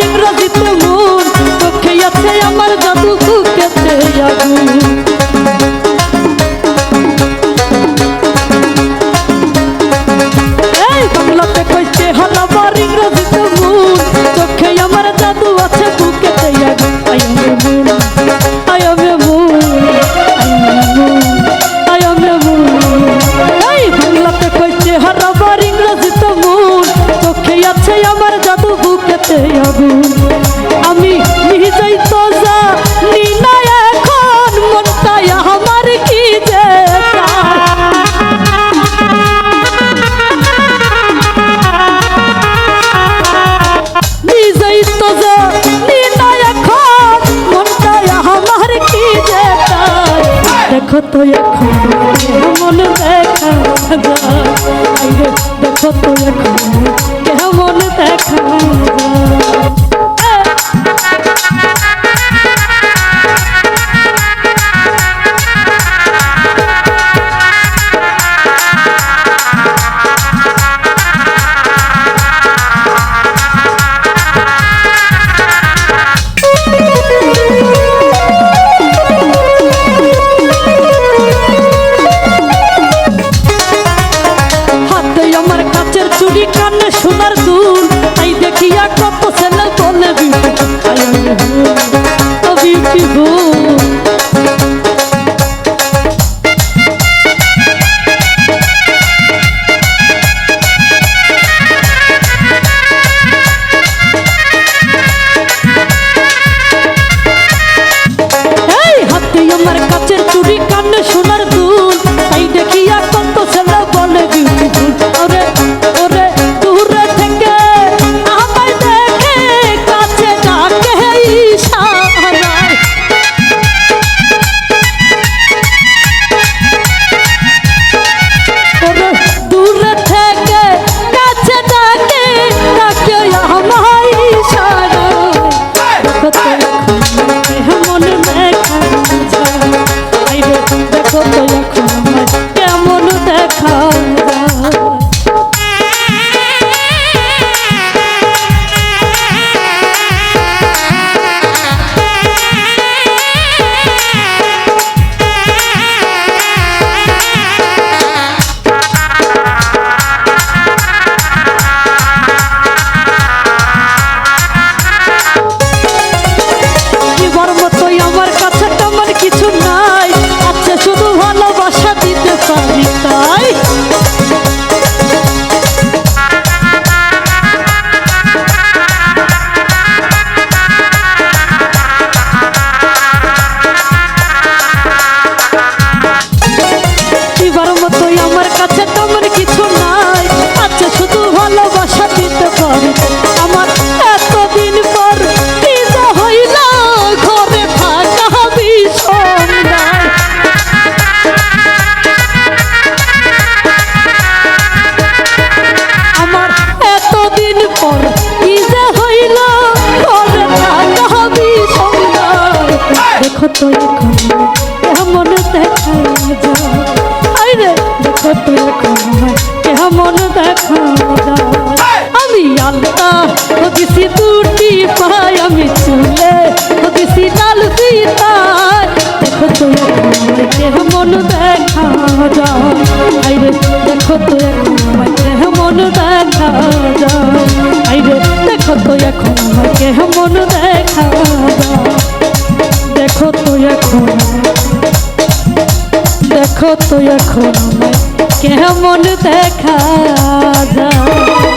ইংরেজিতে মন চোখে আছে আমার জাদু বুকেতে আগুন দেখো তো এখন কেমন দেখা যায়। দেখো তো এখন কেমন দেখা যায়। আমি আল্লাহ দিছি দুটি পায়, আমি চুলে দিছি লাল সীতায় দেখো তো দেহ মন দেখা যায়। দেখো তো এখন দেহ মন দেখা যায়। দেখো তো এখন দেহ মন দেখা যায়। দেখো তো এখন দেখো তো এখন কেমন দেখা যায়?